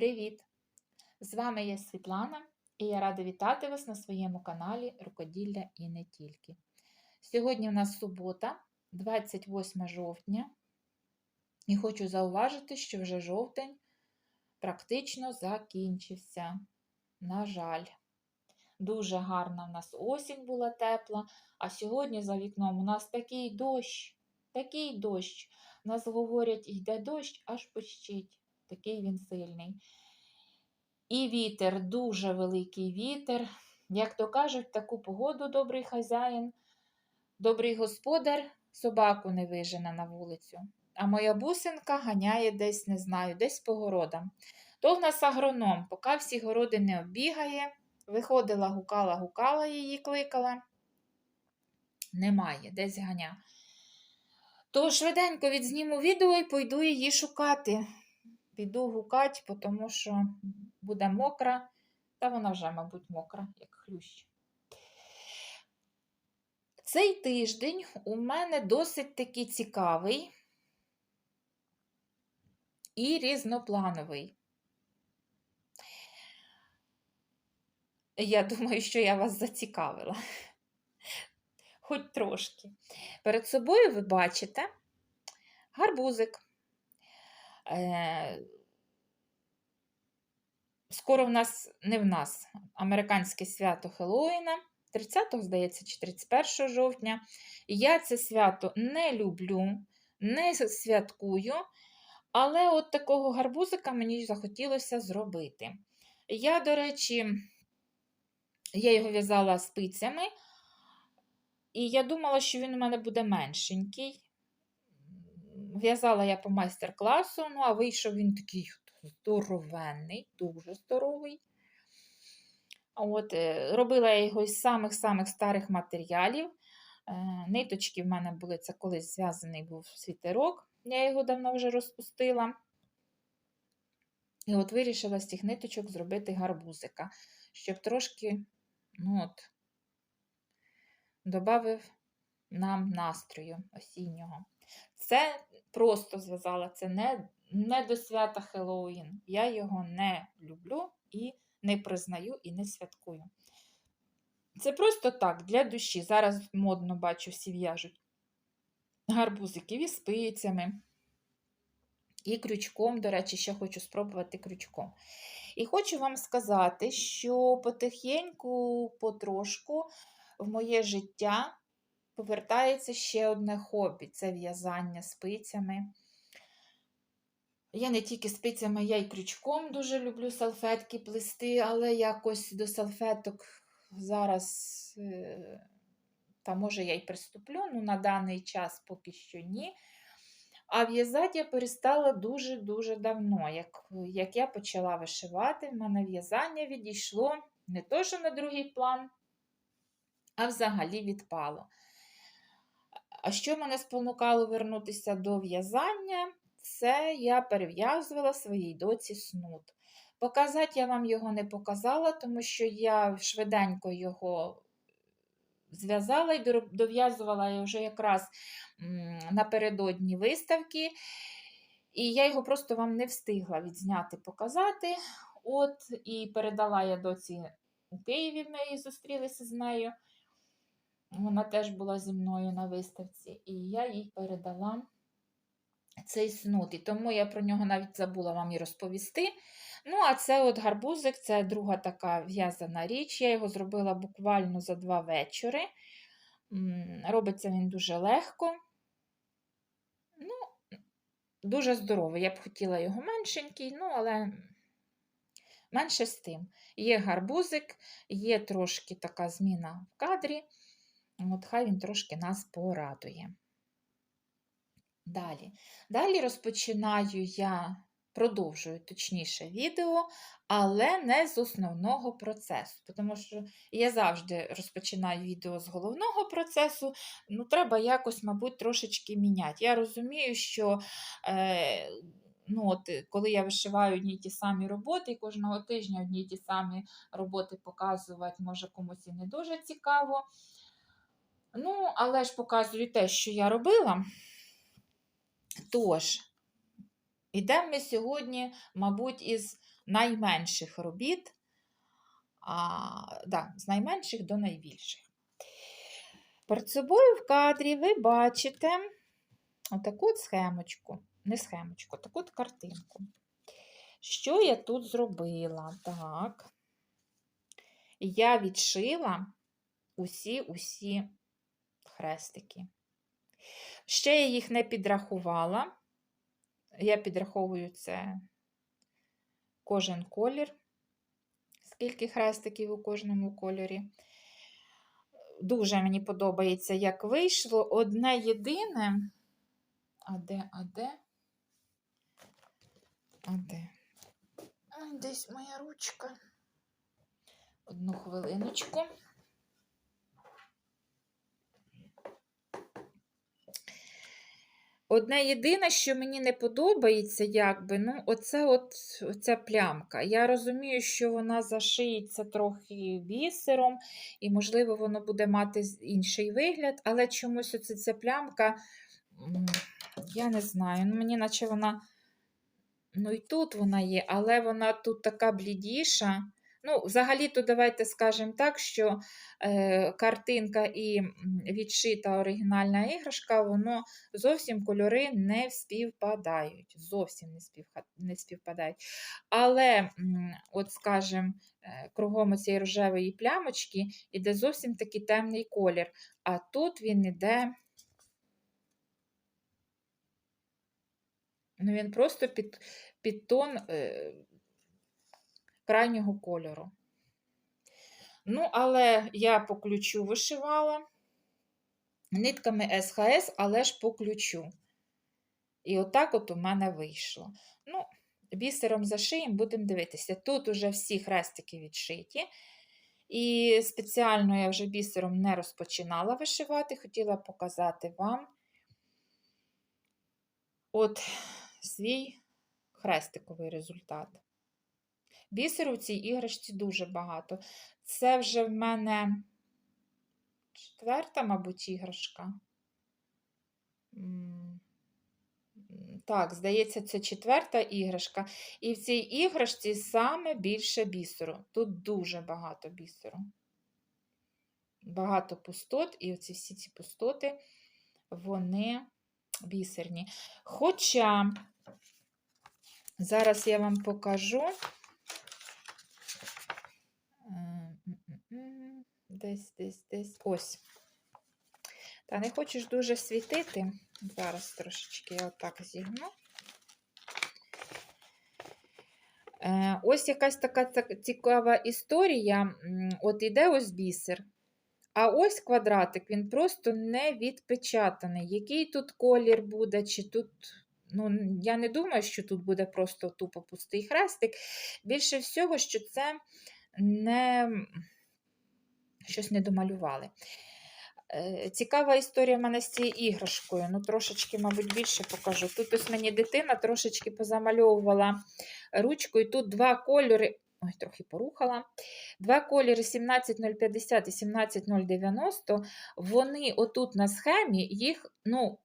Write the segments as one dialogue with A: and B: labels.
A: Привіт! З вами я Світлана і я рада вітати вас на своєму каналі Рукоділля і не тільки. Сьогодні у нас субота, 28 жовтня, і хочу зауважити, що вже жовтень практично закінчився. На жаль, дуже гарна в нас осінь була тепла, а сьогодні за вікном у нас такий дощ, такий дощ. Нас говорять, йде дощ, аж пощить такий він сильний. І вітер, дуже великий вітер. Як то кажуть, таку погоду добрий хазяїн, добрий господар собаку не вижене на вулицю. А моя бусинка ганяє десь, не знаю, десь по городам. То в нас агроном, поки всі городи не оббігає, виходила, гукала, гукала її, кликала. Немає, десь ганя. То швиденько відзніму відео і пойду її шукати піду гукать, тому що буде мокра, та вона вже, мабуть, мокра, як хлющ. Цей тиждень у мене досить таки цікавий і різноплановий. Я думаю, що я вас зацікавила. Хоч трошки. Перед собою ви бачите гарбузик. Е, скоро в нас не в нас американське свято Хеллоуіна, 30, здається, чи 31 жовтня. Я це свято не люблю, не святкую, але от такого гарбузика мені захотілося зробити. Я, до речі, я його в'язала спицями, і я думала, що він у мене буде меншенький. В'язала я по майстер-класу, ну, а вийшов він такий здоровенний, дуже здоровий. От, е, Робила я його із самих-самих старих матеріалів. Е, ниточки в мене були, це колись зв'язаний був світерок, я його давно вже розпустила. І от вирішила з цих ниточок зробити гарбузика, щоб трошки ну от, додав нам настрою осіннього. Це просто зв'язала, це не не до свята Хеллоуін. Я його не люблю і не признаю, і не святкую. Це просто так, для душі. Зараз модно бачу, всі в'яжуть гарбузиків і спицями. І крючком, до речі, ще хочу спробувати крючком. І хочу вам сказати, що потихеньку, потрошку в моє життя повертається ще одне хобі це в'язання спицями. Я не тільки спицями, я й крючком дуже люблю салфетки плести, але якось до салфеток зараз, е, та може я й приступлю, ну на даний час поки що ні. А в'язати я перестала дуже-дуже давно. Як як я почала вишивати, в мене в'язання відійшло не то, що на другий план, а взагалі відпало. А що мене спонукало вернутися до в'язання? Це я перев'язувала своїй доці снуд. Показати я вам його не показала, тому що я швиденько його зв'язала і дов'язувала вже якраз напередодні виставки. І я його просто вам не встигла відзняти, показати. От, І передала я доці у Києві, ми зустрілися з нею. Вона теж була зі мною на виставці, і я їй передала цей снуд. І тому я про нього навіть забула вам і розповісти. Ну, а це от гарбузик, це друга така в'язана річ. Я його зробила буквально за два вечори. Робиться він дуже легко. Ну, Дуже здоровий. Я б хотіла його меншенький, ну, але менше з тим. Є гарбузик, є трошки така зміна в кадрі. От хай він трошки нас порадує. Далі. Далі розпочинаю я, продовжую точніше відео, але не з основного процесу. Тому що я завжди розпочинаю відео з головного процесу, ну, треба якось, мабуть, трошечки міняти. Я розумію, що. Е, Ну, от, Коли я вишиваю одні й ті самі роботи, і кожного тижня одні й ті самі роботи показувати, може комусь і не дуже цікаво. Ну, але ж показую те, що я робила. Тож, йдемо ми сьогодні, мабуть, із найменших робіт, а, да, з найменших до найбільших. Перед собою в кадрі ви бачите отаку от схемочку, не схемочку, таку от картинку. Що я тут зробила? Так. Я відшила усі-усі хрестики. Ще я їх не підрахувала. Я підраховую це кожен колір, скільки хрестиків у кожному кольорі. Дуже мені подобається, як вийшло. Одне єдине. А де, а де? А де? Десь моя ручка. Одну хвилиночку. Одне єдине, що мені не подобається, якби, ну, оце от, оця плямка. Я розумію, що вона зашиється трохи бісером, і, можливо, воно буде мати інший вигляд, але чомусь оце ця плямка, я не знаю, ну, мені наче вона. Ну, і тут вона є, але вона тут така блідіша. Ну, взагалі-то давайте скажемо так, що е, картинка і відшита оригінальна іграшка, воно зовсім кольори не співпадають. Зовсім не, співха- не співпадають. Але, от скажімо, е, кругом цієї рожевої плямочки іде зовсім такий темний колір. А тут він іде. Ну, він просто під, під тон е, крайнього кольору. Ну, але я по ключу вишивала нитками СХС, але ж по ключу. І отак от у мене вийшло. Ну, бісером зашиємо, будемо дивитися. Тут уже всі хрестики відшиті. І спеціально я вже бісером не розпочинала вишивати, хотіла показати вам от свій хрестиковий результат. Бісеру в цій іграшці дуже багато. Це вже в мене четверта, мабуть, іграшка. Так, здається, це четверта іграшка. І в цій іграшці саме більше бісеру. Тут дуже багато бісеру. Багато пустот, і оці всі ці пустоти, вони бісерні. Хоча зараз я вам покажу. Десь, десь, десь. Ось. Та не хочеш дуже світити. Зараз трошечки я отак зігну. Е, Ось якась така цікава історія. От іде ось бісер. А ось квадратик, він просто не відпечатаний. Який тут колір буде, чи тут. Ну, я не думаю, що тут буде просто тупо пустий хрестик. Більше всього, що це не щось не домалювали. Е, Цікава історія в мене з цією іграшкою. Ну, трошечки, мабуть, більше покажу. Тут ось мені дитина трошечки позамальовувала ручку, і Тут два кольори. Ой, трохи порухала. Два кольори 17050 і 17090. Вони отут на схемі, їх, ну,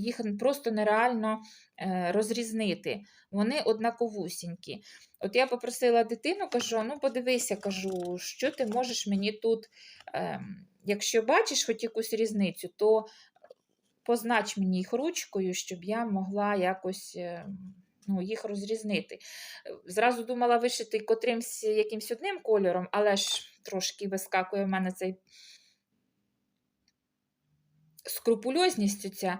A: їх просто нереально е, розрізнити. Вони однаковусінькі. От я попросила дитину, кажу: ну, подивися, кажу, що ти можеш мені тут. ем, Якщо бачиш хоч якусь різницю, то познач мені їх ручкою, щоб я могла якось е, ну, їх розрізнити. Зразу думала вишити котримсь якимсь одним кольором, але ж трошки вискакує в мене цей скрупульозність оця.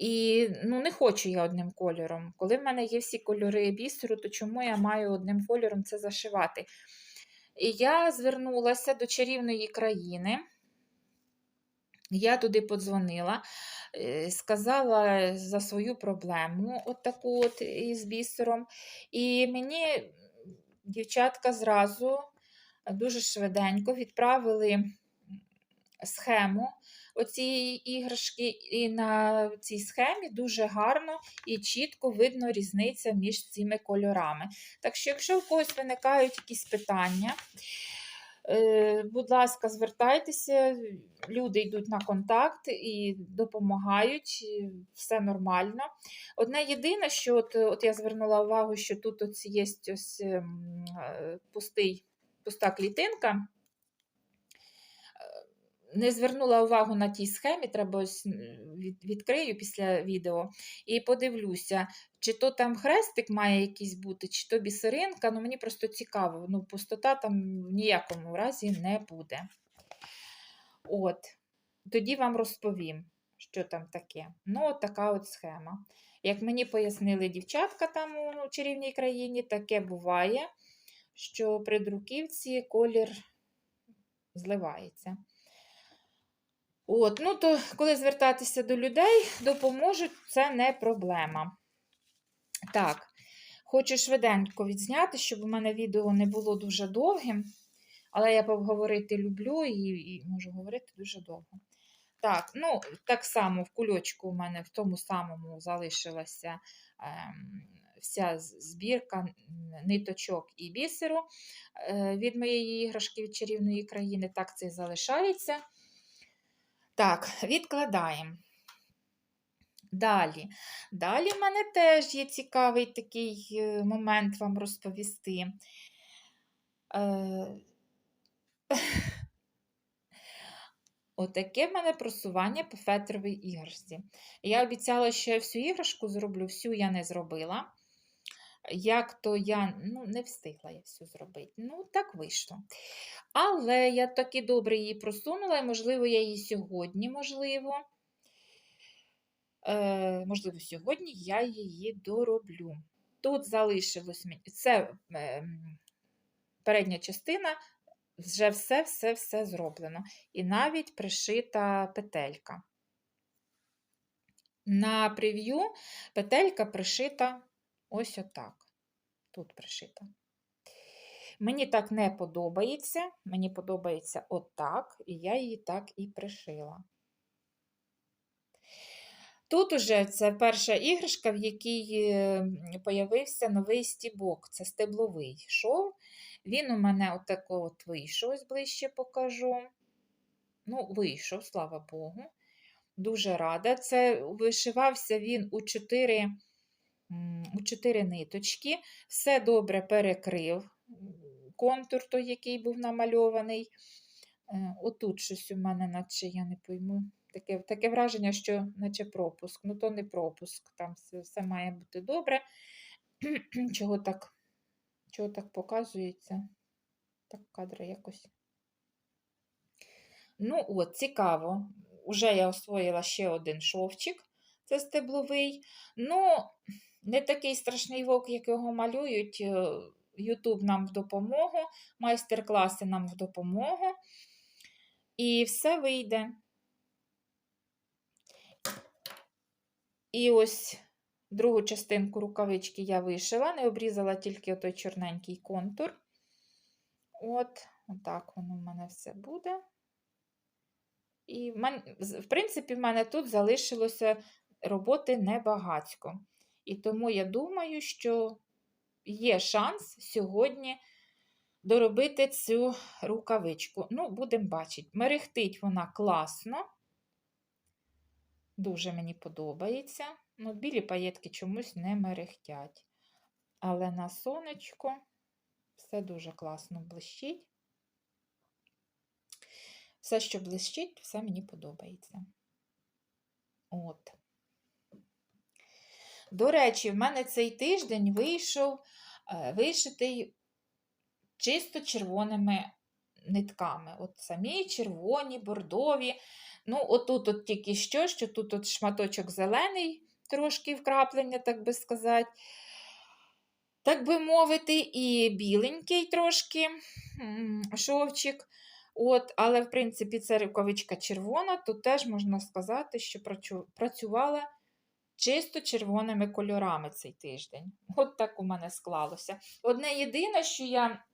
A: І ну, не хочу я одним кольором. Коли в мене є всі кольори бісеру, то чому я маю одним кольором це зашивати? І я звернулася до чарівної країни. Я туди подзвонила, е, сказала за свою проблему, от таку от із бісером. І мені дівчатка зразу дуже швиденько відправили схему оцієї іграшки, і на цій схемі дуже гарно і чітко видно різниця між цими кольорами. Так що, якщо у когось виникають якісь питання, Е, Будь ласка, звертайтеся, люди йдуть на контакт і допомагають, і все нормально. Одне єдине, що от, от я звернула увагу, що тут ось є ось ем, е, пустий, пуста клітинка. Не звернула увагу на тій схемі, треба ось відкрию після відео і подивлюся, чи то там хрестик має якийсь бути, чи то бісеринка. Ну, мені просто цікаво. Ну, пустота там в ніякому разі не буде. От, тоді вам розповім, що там таке. Ну, от така от схема. Як мені пояснили дівчатка там у чарівній країні, таке буває, що при друківці колір зливається. От, ну то коли звертатися до людей, допоможуть, це не проблема. Так, хочу швиденько відзняти, щоб у мене відео не було дуже довгим, але я поговорити люблю і, і можу говорити дуже довго. Так, ну, так само в кульочку у мене в тому самому залишилася ем, вся збірка ниточок і бісеру е, від моєї іграшки від чарівної країни. Так це і залишається. Так, відкладаємо. Далі. Далі в мене теж є цікавий такий е, момент вам розповісти. Е, Отаке в мене просування по фетровій іграшці. Я обіцяла, що я всю іграшку зроблю, всю я не зробила. Як то я ну, не встигла я всю зробити. Ну, так вийшло. Але я таки добре її просунула, і, можливо, я її сьогодні, можливо. Е, можливо, сьогодні я її дороблю. Тут залишилось. Це е, передня частина, вже все-все-все зроблено. І навіть пришита петелька. На прев'ю петелька пришита ось отак. Тут пришита. Мені так не подобається. Мені подобається отак, і я її так і пришила. Тут уже це перша іграшка, в якій е, появився новий стібок. Це стебловий шов. Він у мене отако от вийшов, ось ближче покажу. Ну, вийшов, слава Богу. Дуже рада. Це вишивався він у 4, у 4 ниточки. Все добре перекрив контур, той, який був намальований. Е, Отут щось у мене, наче я не пойму. Таке, таке враження, що наче пропуск. Ну, то не пропуск, там все, все має бути добре. Чого так, чого так показується? Так, кадри якось. Ну, от, цікаво. Уже я освоїла ще один шовчик, це стебловий. Ну, не такий страшний вовк, як його малюють. Ютуб нам в допомогу, майстер-класи нам в допомогу. І все вийде. І ось другу частинку рукавички я вишила, не обрізала тільки той чорненький контур. От, отак воно в мене все буде. І, в, мен... в принципі, в мене тут залишилося роботи небагацько. І тому я думаю, що є шанс сьогодні доробити цю рукавичку. Ну, будемо бачити. Мерехтить вона класно. Дуже мені подобається. Ну, білі паєтки чомусь не мерехтять. Але на сонечко все дуже класно блищить. Все, що блищить, все мені подобається. От. До речі, в мене цей тиждень вийшов е, вишитий чисто червоними нитками. От самі червоні, бордові. Ну, отут от тільки що, що тут от шматочок зелений, трошки вкраплення, так би сказати. Так би мовити, і біленький трошки шовчик. От, але, в принципі, це рукавичка червона, то теж можна сказати, що працювала чисто червоними кольорами цей тиждень. От так у мене склалося. Одне єдине, що я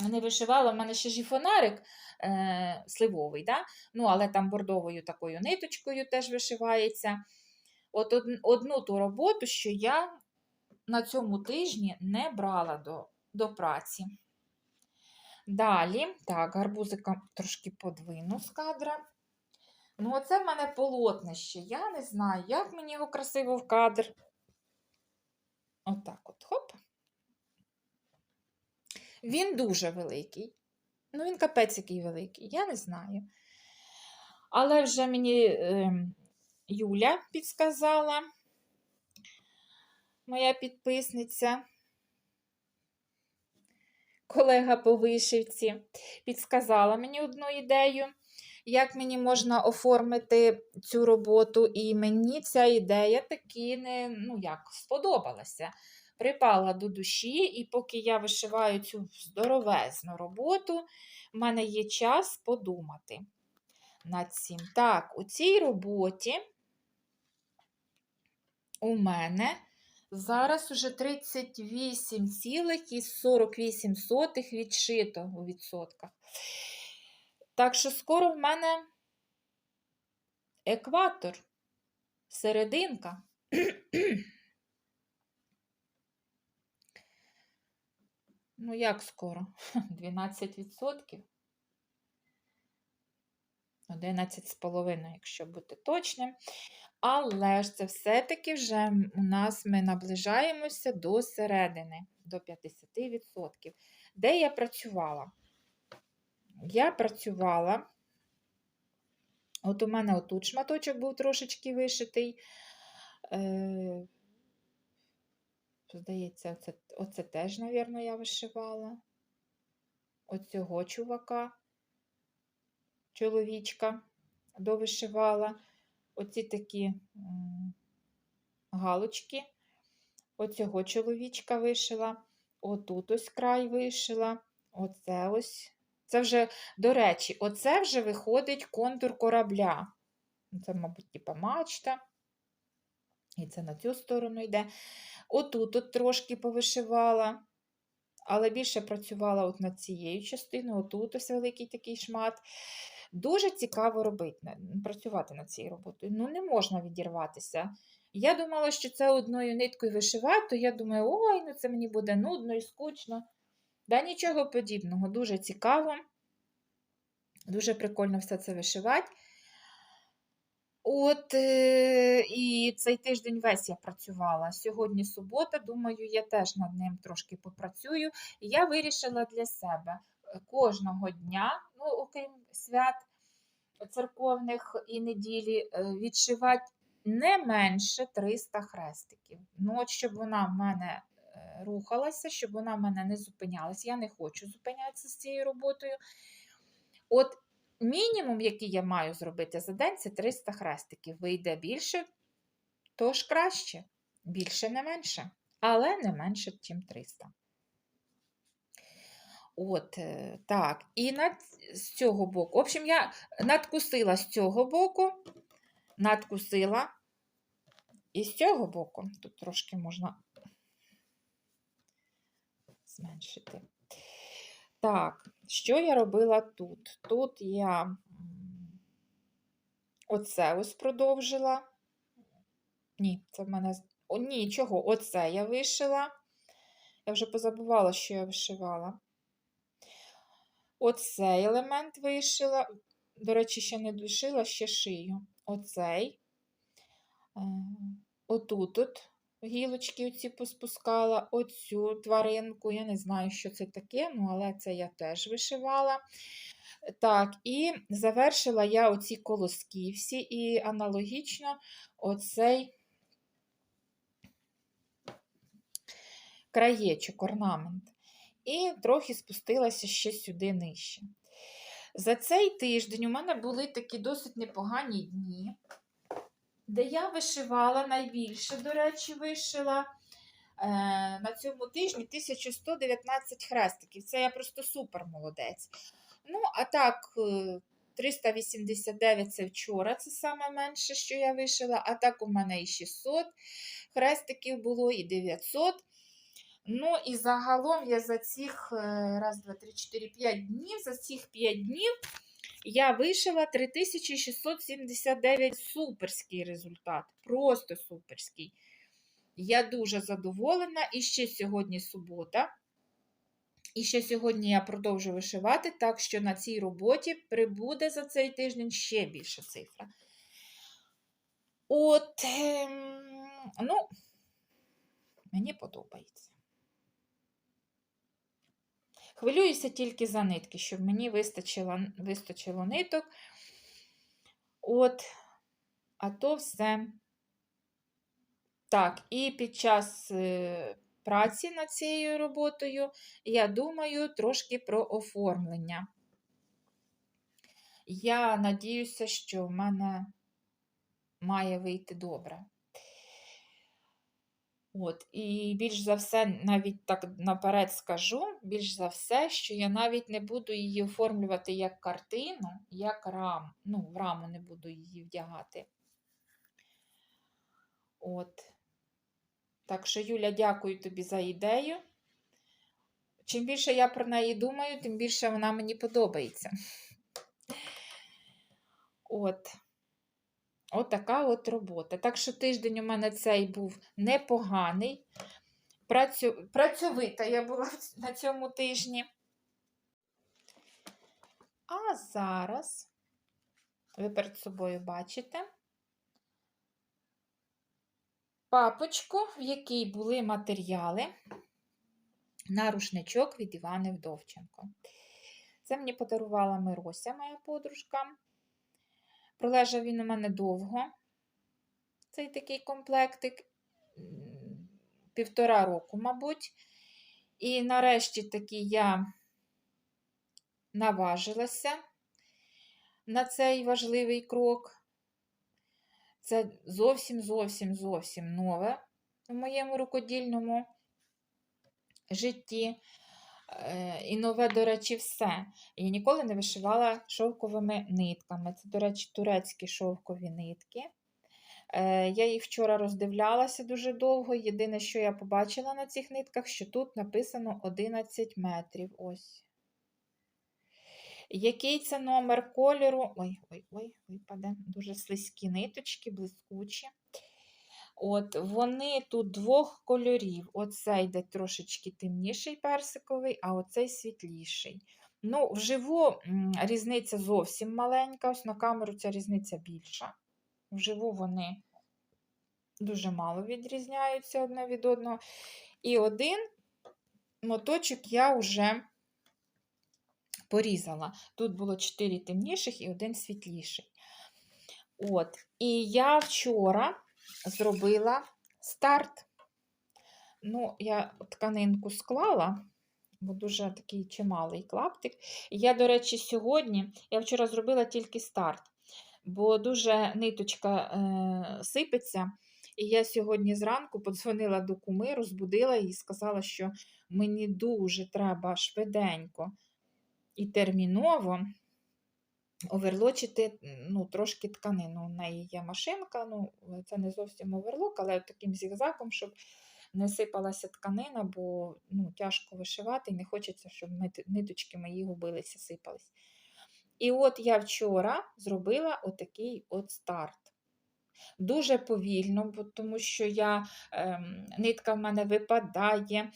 A: не вишивала, в мене ще жіфонарик е, сливовий, да? ну, але там бордовою такою ниточкою теж вишивається. От од- одну ту роботу, що я на цьому тижні не брала до, до праці. Далі, так, гарбузика трошки подвину з кадра. Ну, оце в мене полотнище. Я не знаю, як мені його красиво в кадр. Отак от, хоп. Він дуже великий. Ну, він капець який великий, я не знаю. Але вже мені е, Юля підсказала, моя підписниця, колега по вишивці, підсказала мені одну ідею, як мені можна оформити цю роботу, і мені ця ідея таки не ну як, сподобалася. Припала до душі, і поки я вишиваю цю здоровезну роботу, в мене є час подумати над цим. Так, у цій роботі у мене зараз уже 38,48 відшито у відсотках. Так що скоро в мене екватор, серединка. Ну, як скоро? 12%. 11,5, якщо бути точним. Але ж це все-таки вже у нас ми наближаємося до середини, до 50%. Де я працювала? Я працювала, от у мене отут шматочок був трошечки вишитий. Е, Здається, оце, оце теж, мабуть, я вишивала. Оцього чувака, чоловічка довишивала. Оці такі галочки. Оцього чоловічка вишила. Отут ось край вишила. Оце ось. Це вже, до речі, оце вже виходить контур корабля. Це, мабуть, типа мачта. І це на цю сторону йде. Отут от трошки повишивала, але більше працювала от над цією частиною, отут ось великий такий шмат. Дуже цікаво робити, працювати над цією роботою. Ну, не можна відірватися. Я думала, що це одною ниткою вишивати, то я думаю, ой, ну це мені буде нудно і скучно. Да нічого подібного, дуже цікаво, дуже прикольно все це вишивати. От е, і цей тиждень весь я працювала. Сьогодні субота, думаю, я теж над ним трошки попрацюю. І я вирішила для себе е, кожного дня, ну, окрім свят церковних і неділі, е, відшивати не менше 300 хрестиків. Ну, от щоб вона в мене рухалася, щоб вона в мене не зупинялася. Я не хочу зупинятися з цією роботою. От Мінімум, який я маю зробити за день, це 300 хрестиків. Вийде більше, то ж краще. Більше не менше. Але не менше, ніж 300. От, е, так. І над, з цього боку. В общем, я надкусила з цього боку, надкусила. І з цього боку, тут трошки можна зменшити. Так, що я робила тут? Тут я оце ось продовжила. Ні, це в мене. О, ні, чого, оце я вишила. Я вже позабувала, що я вишивала. Оцей елемент вишила. До речі, ще не дошила, ще шию. Оцей. Е, отут от гілочки оці поспускала, оцю тваринку. Я не знаю, що це таке, ну, але це я теж вишивала. Так, і завершила я оці колоски всі, і аналогічно оцей краєчок, орнамент. І трохи спустилася ще сюди нижче. За цей тиждень у мене були такі досить непогані дні де я вишивала найбільше, до речі, вишила е, на цьому тижні 1119 хрестиків. Це я просто супер молодець. Ну, а так, 389 це вчора, це саме менше, що я вишила. А так, у мене і 600 хрестиків було, і 900. Ну, і загалом я за цих е, раз, два, три, чотири, п'ять днів, за цих 5 днів я вишила 3679 суперський результат. Просто суперський. Я дуже задоволена. І ще сьогодні субота. І ще сьогодні я продовжу вишивати, так що на цій роботі прибуде за цей тиждень ще більша цифра. От, ем, ну, мені подобається. Хвилююся тільки за нитки, щоб мені вистачило, вистачило ниток. От, а то все. Так, і під час е, праці над цією роботою я думаю трошки про оформлення. Я надіюся, що в мене має вийти добре. От, і більш за все, навіть так наперед скажу, більш за все, що я навіть не буду її оформлювати як картину, як рам. Ну, в раму не буду її вдягати. От. Так що, Юля, дякую тобі за ідею. Чим більше я про неї думаю, тим більше вона мені подобається. От. От от робота. Так що тиждень у мене цей був непоганий. Працю... Працьовита я була на цьому тижні. А зараз ви перед собою бачите папочку, в якій були матеріали на рушничок від Івани Вдовченко. Це мені подарувала Мирося, моя подружка. Пролежав він у мене довго, цей такий комплектик, півтора року, мабуть. І нарешті таки я наважилася на цей важливий крок. Це зовсім зовсім зовсім нове в моєму рукодільному житті. Е, і нове, до речі, все. Я ніколи не вишивала шовковими нитками. Це, до речі, турецькі шовкові нитки. Е, я їх вчора роздивлялася дуже довго. Єдине, що я побачила на цих нитках, що тут написано 11 метрів. Ось. Який це номер кольору? Ой-ой-ой, випаде. Дуже слизькі ниточки, блискучі. От, Вони тут двох кольорів. Оцей йде трошечки темніший персиковий, а оцей світліший. Ну, Вживу різниця зовсім маленька, ось на камеру ця різниця більша. Вживу вони дуже мало відрізняються одне від одного. І один моточок я вже порізала. Тут було 4 темніших і один світліший. От. І я вчора зробила старт. Ну, я тканинку склала, бо дуже такий чималий клаптик. Я, до речі, сьогодні, я вчора зробила тільки старт, бо дуже ниточка е, сипеться. І я сьогодні зранку подзвонила до куми, розбудила її і сказала, що мені дуже треба швиденько і терміново оверлочити ну, трошки тканину. У неї є машинка, ну, це не зовсім оверлок, але таким зігзаком, щоб не сипалася тканина, бо ну, тяжко вишивати і не хочеться, щоб ниточки мої губилися, сипались. І от я вчора зробила отакий от старт. Дуже повільно, бо тому що я, ем, нитка в мене випадає,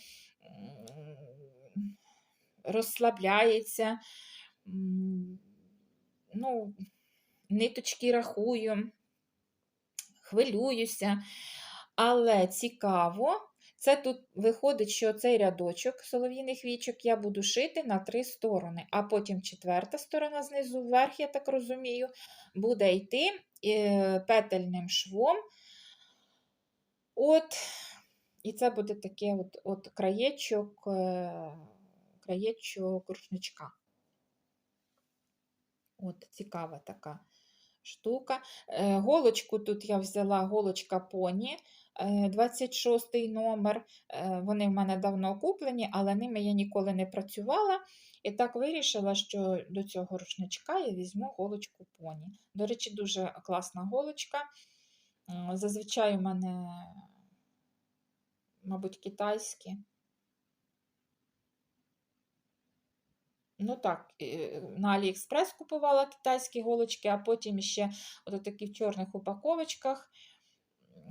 A: розслабляється ну, ниточки рахую, хвилююся. Але цікаво, це тут виходить, що цей рядочок солов'їних вічок я буду шити на три сторони, а потім четверта сторона знизу вверх, я так розумію, буде йти е, петельним швом. От, І це буде таке от, от краєчок, е, краєчок рушничка. От Цікава така штука. Е, голочку тут я взяла голочка поні, 26 е, номер. Е, вони в мене давно куплені, але ними я ніколи не працювала. І так вирішила, що до цього рушничка я візьму голочку поні. До речі, дуже класна голочка. Зазвичай у мене, мабуть, китайські. Ну так, на Аліекспрес купувала китайські голочки, а потім ще от такі в чорних упаковочках.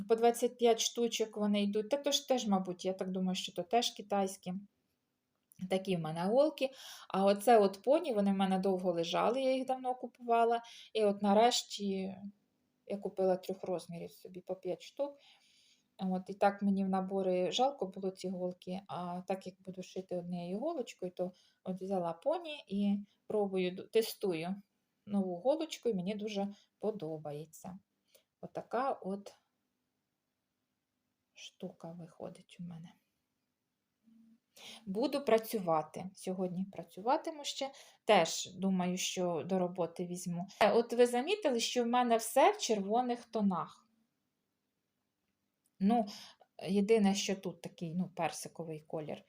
A: По 25 штучок вони йдуть. Та то ж теж, мабуть, я так думаю, що то теж китайські. Такі в мене голки. А оце от поні, вони в мене довго лежали, я їх давно купувала. І от нарешті я купила трьох розмірів собі по 5 штук. От, І так мені в набори жалко було ці голки, а так як буду шити однією голочкою, то от взяла поні і пробую, тестую нову голочку, і мені дуже подобається. Отака от штука виходить у мене. Буду працювати. Сьогодні працюватиму ще. Теж думаю, що до роботи візьму. Е, От ви замітили, що в мене все в червоних тонах. Ну, єдине, що тут такий ну, персиковий колір,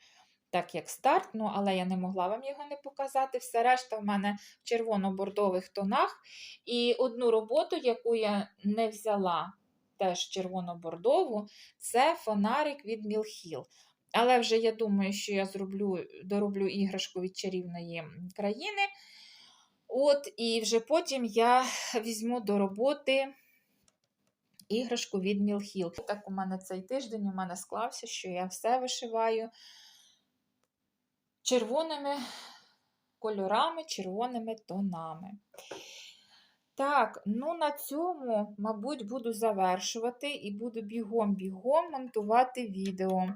A: так як старт, ну, але я не могла вам його не показати. Все решта в мене в червоно-бордових тонах. І одну роботу, яку я не взяла, теж червоно-бордову, це фонарик від Мілхіл. Але вже я думаю, що я зроблю, дороблю іграшку від чарівної країни. От, і вже потім я візьму до роботи іграшку від Мілхіл. Так у мене цей тиждень у мене склався, що я все вишиваю червоними кольорами, червоними тонами. Так, ну на цьому, мабуть, буду завершувати і буду бігом-бігом монтувати відео.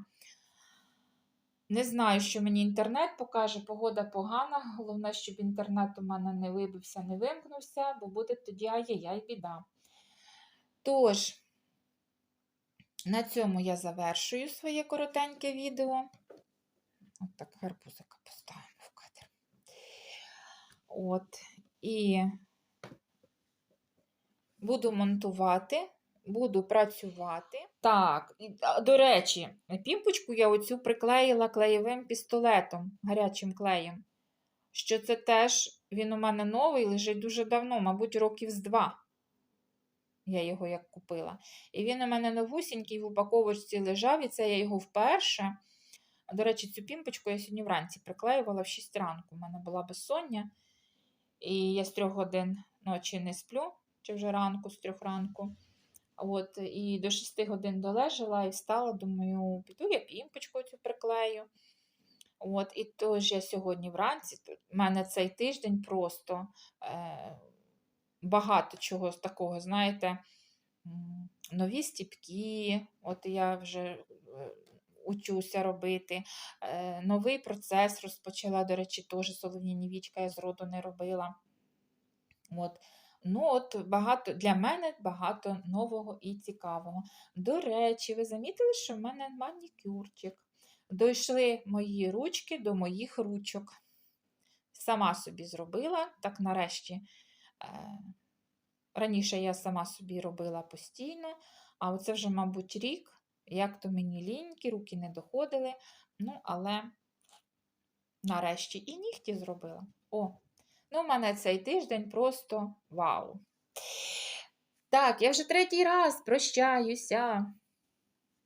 A: Не знаю, що мені інтернет покаже, погода погана. Головне, щоб інтернет у мене не вибився, не вимкнувся, бо буде тоді ай-яй-яй біда. Тож, на цьому я завершую своє коротеньке відео. От так гарбузика поставимо в кадр. От, і буду монтувати, буду працювати. Так, до речі, пімпочку я оцю приклеїла клеєвим пістолетом, гарячим клеєм. Що це теж він у мене новий, лежить дуже давно, мабуть, років з два. Я його як купила. І він у мене новусінький в упаковочці лежав, і це я його вперше. До речі, цю пімпочку я сьогодні вранці приклеювала в 6 ранку. У мене була безсоння. І я з трьох годин ночі не сплю, чи вже ранку, з трьох ранку. От, і до 6 годин долежала і встала, думаю, піду я пімпочку цю приклею. От, і тож я сьогодні вранці, у мене цей тиждень просто е, багато чого з такого, знаєте, нові стіпки, от я вже е, учуся робити. Е, новий процес розпочала, до речі, теж солов'їні вічка я зроду не робила. От. Ну, от багато для мене багато нового і цікавого. До речі, ви замітили, що в мене манікюрчик. Дійшли мої ручки до моїх ручок. Сама собі зробила, так нарешті. Е, раніше я сама собі робила постійно, а оце вже, мабуть, рік, як то мені ліньки, руки не доходили. Ну, але нарешті і нігті зробила. О, ну, у мене цей тиждень просто вау. Так, я вже третій раз прощаюся.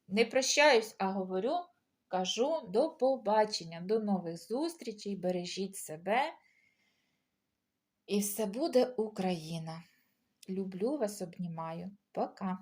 A: Не прощаюсь, а говорю, кажу до побачення, до нових зустрічей, бережіть себе. І все буде Україна. Люблю вас, обнімаю. Пока.